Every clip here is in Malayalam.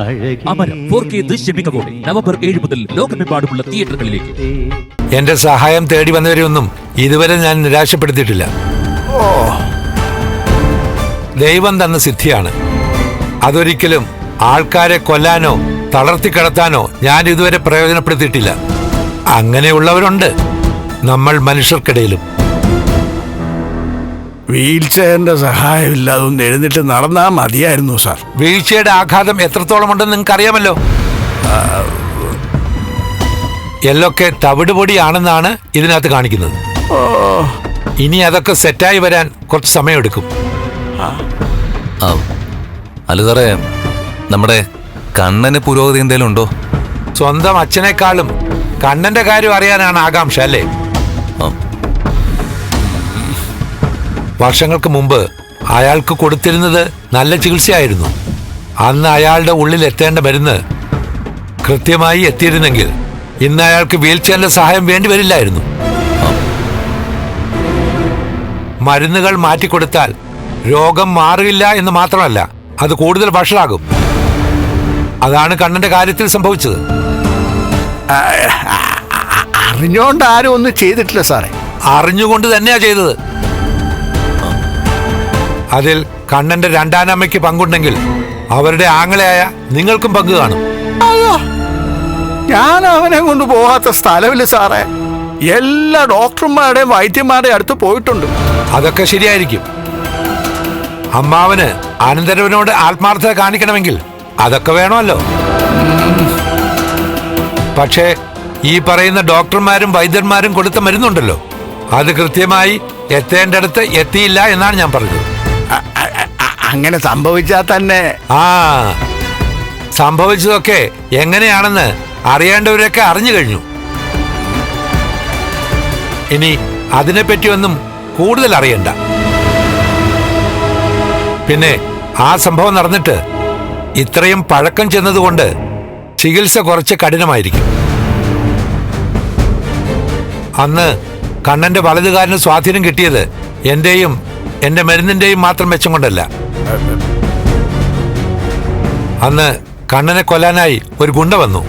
അമരം ഫോർ കെ ദൃശ്യമികവോടെ നവംബർ ഏഴ് മുതൽ ലോകമെമ്പാടുമുള്ള തിയേറ്ററുകളിലേക്ക്. എന്റെ സഹായം തേടി വന്നവരെയൊന്നും ഇതുവരെ ഞാൻ നിരാശപ്പെടുത്തിയിട്ടില്ല. ദൈവം തന്ന സിദ്ധിയാണ്. അതൊരിക്കലും ആൾക്കാരെ കൊല്ലാനോ തളർത്തി കടത്താനോ ഞാൻ ഇതുവരെ പ്രയോജനപ്പെടുത്തിയിട്ടില്ല. അങ്ങനെയുള്ളവരുണ്ട് നമ്മൾ മനുഷ്യർക്കിടയിലും. വീൽ ചെയറിന്റെ സഹായമില്ലാതെ ഒന്ന് എഴുന്നിട്ട് നടന്നാ മതിയായിരുന്നു സാർ. വീഴ്ചയുടെ ആഘാതം എത്രത്തോളം ഉണ്ടെന്ന് നിങ്ങൾക്ക് അറിയാമല്ലോ എല്ലൊക്കെ തവിടുപൊടിയാണെന്നാണ് ഇതിനകത്ത് കാണിക്കുന്നത്. ഓ. ഇനി അതൊക്കെ സെറ്റായി വരാൻ കുറച്ച് സമയമെടുക്കും. ആ. അല്ല സാറേ നമ്മുടെ കണ്ണന് പുരോഗതി എന്തേലും ഉണ്ടോ? സ്വന്തം അച്ഛനേക്കാളും കണ്ണന്റെ കാര്യം അറിയാനാണ് ആകാംക്ഷ അല്ലേ? ആ, വർഷങ്ങൾക്ക് മുമ്പ് അയാൾക്ക് കൊടുത്തിരുന്നത് നല്ല ചികിത്സയായിരുന്നു. അന്ന് അയാളുടെ ഉള്ളിൽ എത്തേണ്ട മരുന്ന് കൃത്യമായി എത്തിയിരുന്നെങ്കിൽ ഇന്ന് അയാൾക്ക് വീൽ ചെയറിന്റെ സഹായം വേണ്ടി വരില്ലായിരുന്നു. മരുന്നുകൾ മാറ്റിക്കൊടുത്താൽ രോഗം മാറില്ല എന്ന് മാത്രമല്ല അത് കൂടുതൽ വഷളാകും. അതാണ് കണ്ണന്റെ കാര്യത്തിൽ സംഭവിച്ചത്. അറിഞ്ഞുകൊണ്ട് ആരും ഒന്നും ചെയ്തിട്ടില്ല സാറേ. അറിഞ്ഞുകൊണ്ട് തന്നെയാ ചെയ്തത്. അതിൽ കണ്ണന്റെ രണ്ടാനമ്മയ്ക്ക് പങ്കുണ്ടെങ്കിൽ അവരുടെ ആങ്ങളയായ നിങ്ങൾക്കും പങ്ക് കാണും. ഞാൻ അവനെ കൊണ്ട് പോകാത്ത സ്ഥലമില്ല സാറേ. എല്ലാ ഡോക്ടർമാരുടെയും വൈദ്യന്മാരുടെയും അടുത്ത് പോയിട്ടുണ്ട്. അതൊക്കെ ശരിയായിരിക്കും. അമ്മാവന് അനന്തരവനോട് ആത്മാർത്ഥത കാണിക്കണമെങ്കിൽ അതൊക്കെ വേണമല്ലോ. പക്ഷേ ഈ പറയുന്ന ഡോക്ടർമാരും വൈദ്യന്മാരും കൊടുത്ത മരുന്നുണ്ടല്ലോ. അത് കൃത്യമായി എത്തേണ്ടടുത്ത് എത്തിയില്ല എന്നാണ് ഞാൻ പറഞ്ഞത്. അങ്ങനെ സംഭവിച്ചാൽ തന്നെ. ആ സംഭവിച്ചതൊക്കെ എങ്ങനെയാണെന്ന് അറിയേണ്ടവരൊക്കെ അറിഞ്ഞു കഴിഞ്ഞു. ഇനി അതിനെപ്പറ്റിയൊന്നും കൂടുതൽ അറിയണ്ട. പിന്നെ ആ സംഭവം നടന്നിട്ട് ഇത്രയും പഴക്കം ചെന്നതുകൊണ്ട് ചികിത്സ കുറച്ച് കഠിനമായിരിക്കും. അന്ന് കണ്ണന്റെ വലതുകാരന് സ്വാധീനം കിട്ടിയത് എന്റെയും എന്റെ മരുന്നിന്റെയും മാത്രം മെച്ചം കൊണ്ടല്ല. അന്ന് കണ്ണനെ കൊല്ലാനായി ഒരു ഗുണ്ട വന്നു.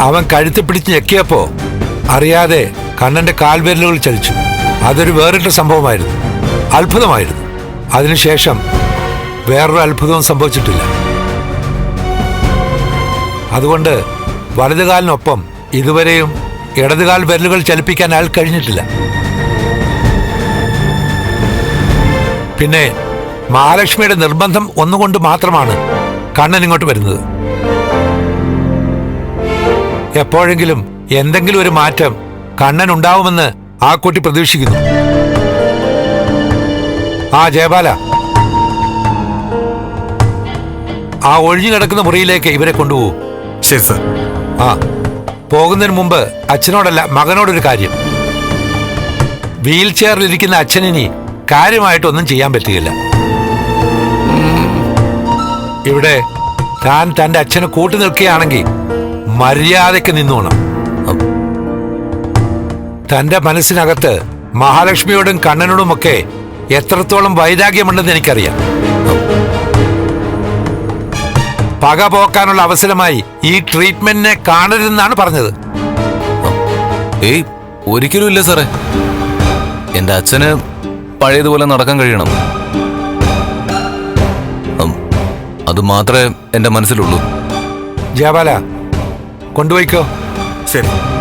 അവൻ കഴുത്ത് പിടിച്ച് ഞെക്കിയപ്പോ അറിയാതെ കണ്ണന്റെ കാൽവിരലുകൾ ചലിച്ചു. അതൊരു വേറിട്ട സംഭവമായിരുന്നു. അത്ഭുതമായിരുന്നു. അതിനുശേഷം വേറൊരു അത്ഭുതവും സംഭവിച്ചിട്ടില്ല. അതുകൊണ്ട് വലതുകാലിനൊപ്പം ഇതുവരെയും ഇടതുകാൽ വിരലുകൾ ചലിപ്പിക്കാൻ അയാൾ കഴിഞ്ഞിട്ടില്ല. പിന്നെ മഹാലക്ഷ്മിയുടെ നിർബന്ധം ഒന്നുകൊണ്ട് മാത്രമാണ് കണ്ണൻ ഇങ്ങോട്ട് വരുന്നത്. എപ്പോഴെങ്കിലും എന്തെങ്കിലും ഒരു മാറ്റം കണ്ണൻ ഉണ്ടാവുമെന്ന് ആ കുട്ടി പ്രതീക്ഷിക്കുന്നു. ആ ജയബാല. ആ ഒഴിഞ്ഞു കിടക്കുന്ന മുറിയിലേക്ക് ഇവരെ കൊണ്ടുപോകൂ. ശരി സാർ. ആ പോകുന്നതിന് മുമ്പ് അച്ഛനോടല്ല മകനോടൊരു കാര്യം. വീൽ ചെയറിലിരിക്കുന്ന അച്ഛനിനി കാര്യമായിട്ടൊന്നും ചെയ്യാൻ പറ്റുകയില്ല ഇവിടെ താൻ തന്റെ അച്ഛന് കൂട്ടു നിൽക്കുകയാണെങ്കിൽ മര്യാദയ്ക്ക് നിന്നോണം തന്റെ മനസ്സിനകത്ത് മഹാലക്ഷ്മിയോടും കണ്ണനോടുമൊക്കെ എത്രത്തോളം വൈരാഗ്യമുണ്ടെന്ന് എനിക്കറിയാം. പക പോക്കാനുള്ള അവസരമായി ഈ ട്രീറ്റ്മെന്റിനെ കാണരുതെന്നാണ് പറഞ്ഞത്. ഏയ് ഒരിക്കലും ഇല്ല സാറേ. എന്റെ അച്ഛന് പഴയതുപോലെ നടക്കാൻ കഴിയണം. അത് മാത്രമേ എന്റെ മനസ്സിലുള്ളൂ. ജയബാല കൊണ്ടുപോയിക്കോ. ശരി.